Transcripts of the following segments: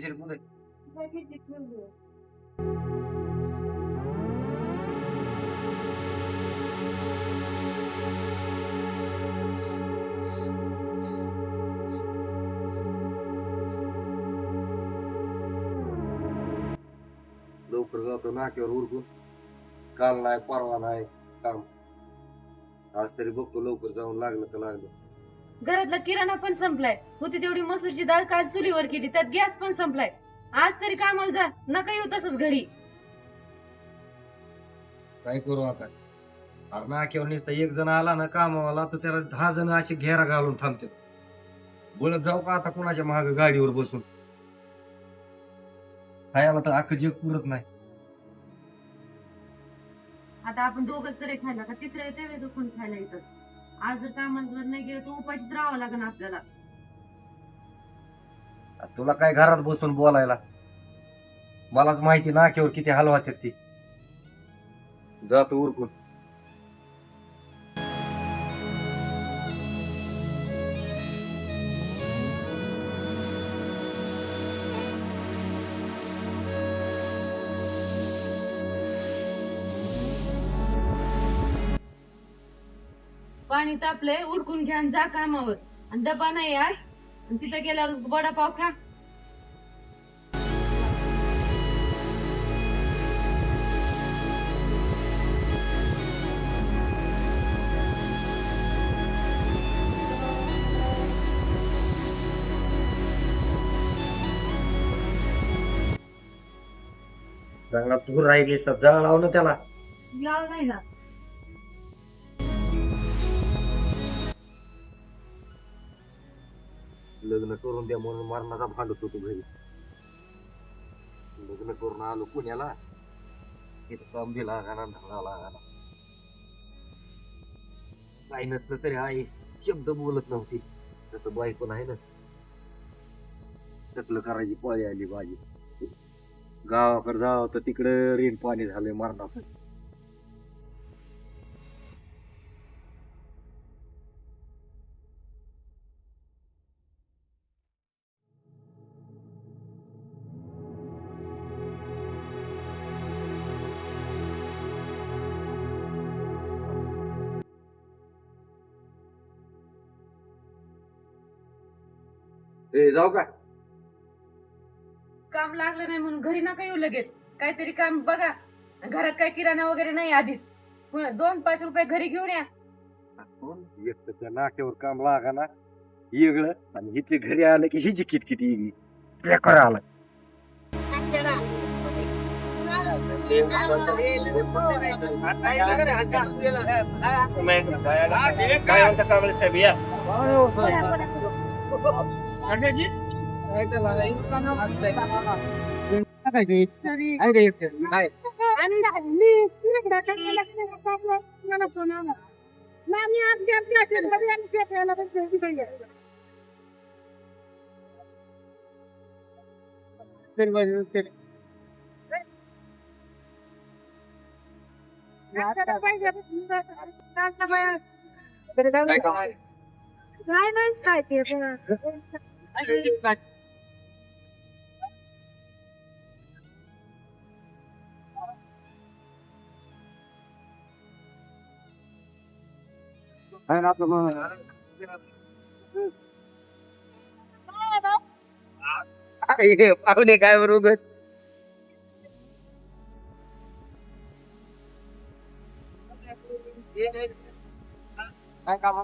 ए मिसरी कुठे लवकर जातो नाक्यावर उरकून काल नाही परवा नाही काम आज तरी बघतो लवकर जाऊन लागलं तर लागलं. घरातला किराणा पण संपलाय. होती तेवढी मसूरची डाळ काल चुलीवर केली त्यात गॅस पण संपलाय. आज तरी कामाला जा नका येऊ तसंच घरी. काय करू आता? अरे नाक्यावर नुसतं एक जण आला ना कामावाला तर त्याला दहा जण असे घेरा घालून थांबतात. बोलत जाऊ का आता कोणाच्या माग गाडीवर बसून? खायला तर अख्खं जग पुरत नाही. आता आपण दोघच तरी खायला का? तिसऱ्या येते कोण खायला येतं? आज जर कामाला जर नाही गेलं तर उपाशीच राहावं लागेल आपल्याला. तुला काय घरात बसून बोलायला? मलाच माहिती नाक्यावर किती हलवा होतात ती. जातो उरकून. पाणी तापलंय उरकून घ्या आणि जा कामावर. आणि डबा नाही आज आणि तिथं गेल्यावर वडापाव खा. चांगला दूर राहिली तर जळ लाव ना त्याला. लाव नाही ना लग्न करून द्या म्हणून मरणाचा भांडत होतो घरी. लग्न करून आलो पुण्याला. तिथं काम लागाना धडा लागाना काही नसलं तरी आई शब्द बोलत नव्हती. तसं बायको नाही ना. तकलं करायची पाळी आली भाजी गावाकडे जावं तर तिकडं रेन पाणी झालंय मरणाचं ए जाऊ का. काम लागलं नाही म्हणून घरी नका येऊ लगेच. काहीतरी काम बघा. घरात काय किराणा वगैरे नाही आधीच. दोन पाच रुपये घरी घेऊन या. एक तर त्या नाक्यावर काम लागाना येगळं आणि इथे घरी आलं की हिची किटकिट येगळी बेकार आलं. काय नाही काय ते. पाहुणे काय बरोबर काय काम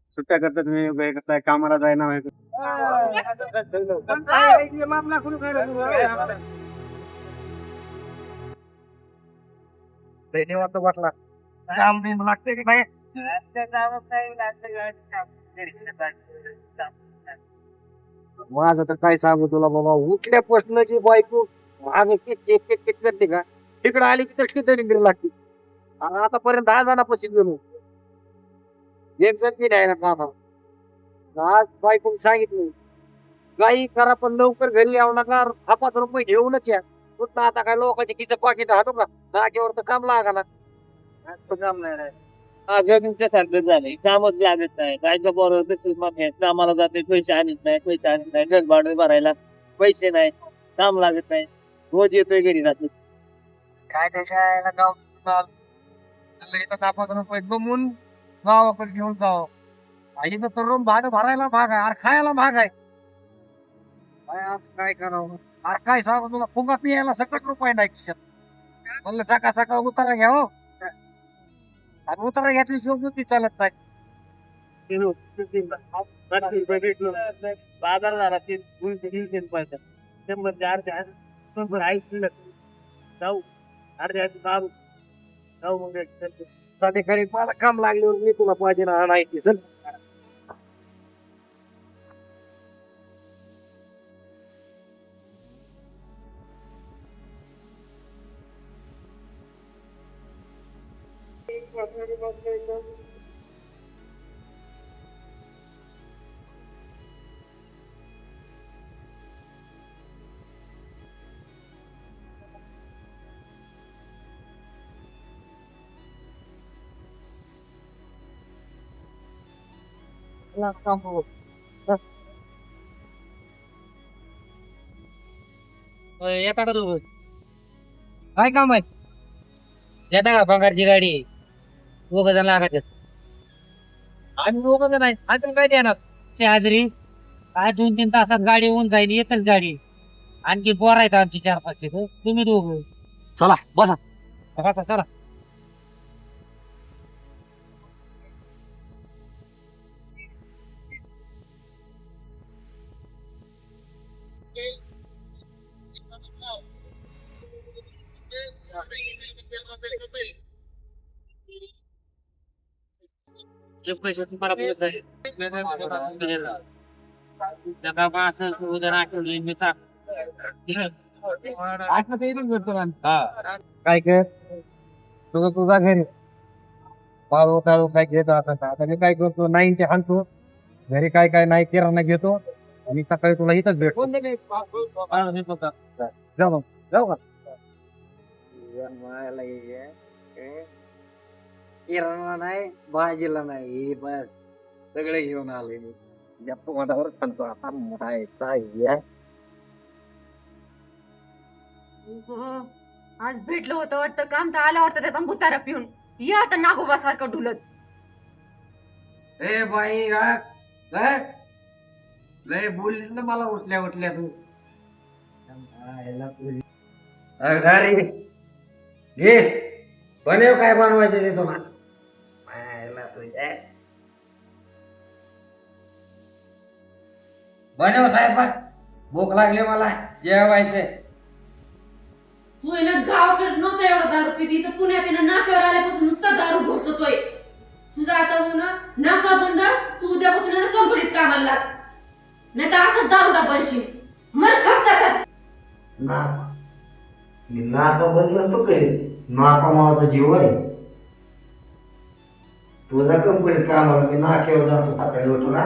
सुट्ट्या करता तुम्ही हे करताय कामाला जायना धन्यवाद वाटला काम बिम लागते की नाही? माझं तर काय सांगू तुला बाबा उठल्या प्रश्नाची बायको आम्ही किट किट किट करते का? तिकडे आली की तर किती लागते. आतापर्यंत दहा जणापाशी गेलो. एक जण बी नाही ना कामाला आज बायको सांगितलं काही करा पण लवकर घरी यावं नका. हा पाच रुपये घेऊनच या. कुठं आता काय लोकांचे किचं पाकिट हातो का? नाक्यावर तर काम लागा ना. काम नाही रे. माझं तुमच्यासारखं झालंय कामच लागत नाही. काय बरोबर तसंच मग कामाला जाते पैसे आणत नाही पैसे आणत नाही. घर भाडं भरायला पैसे नाही काम लागत नाही. रोज येतोय घरी जातो काय त्याच्या गाव इथं कापास रुपये गमून गावाकडे घेऊन जावं. इथं तर रूम भाडं भरायला भाग आहे. अरे खायला भाग आहे. काय आज काय करावं? अरे काय सांगू तुला? फुगा पियाला सकट रुपये नाही खिशात. म्हणलं सकाळ सकाळ उतारा घ्या हो. आणि उतारा घेतली ती चालत नाही. बाजार झाला ते दोन तीन शंभर ते अर्धे शंभर आई जाऊ. अर्ध्या दारू. जाऊ मग संध्याकाळी मला काम लागल्यावर मी तुला पाहिजे ना आणायची चल Thank you. येता का तू काय काम आहे येता का पगारची गाडी दोघ जण लागत आम्ही दोघ जण आहे अजून काय देणार ची हाजरी काय दोन तीन तासात गाडी होऊन जाईल येतच गाडी आणखी पोर आहेत आमची चार पाच तिथं तुम्ही दोघ चला बसा बसा चला जे पैसे तुम्हाला असं उद्या आठवली मी काय कर? तुझं तुझा घरी. पाळू टाळू काय घेत आता? आता मी काय करतो? नाईन ते आणतो घरी काय काय नाही किराणा घेतो. आणि सकाळी तुला इथंच भेटतो. जाऊ मग. जाऊ का? किराणा नाही भाजीला नाही. हे बघ सगळे घेऊन आले मी. जास्त मधावर खालतो आता काय आज भेटलं होतं वाटतं काम तर आलं वाटतं त्याचा मुतारा पिऊन. या आता नागोबा सारखं डुलत. ए बाई लय बोलली ना मला उठल्या उठल्या तू. अरे घे बनव काय बनवायचे ते तुला. तुझ्या बनव साहेब भूक लागली मला. जेवायचे तू. आहे ना गावाकडे नव्हता एवढा दारू पिती. इथं पुण्यात आहे ना नाकावर आल्यापासून नुसता दारू घोसतोय. तुझा आता हो ना नाका बंद. तू उद्यापासून आहे ना कंपनीत कामाला लाग. नाही तर असंच दारूडा पडशील मर खप तसाच. ना मी नाका बंद नसतो करीत नाका माझा जीव आहे. तुझा कंपनीत कामाला मी नाक्यावर जातो सकाळी होतो ना?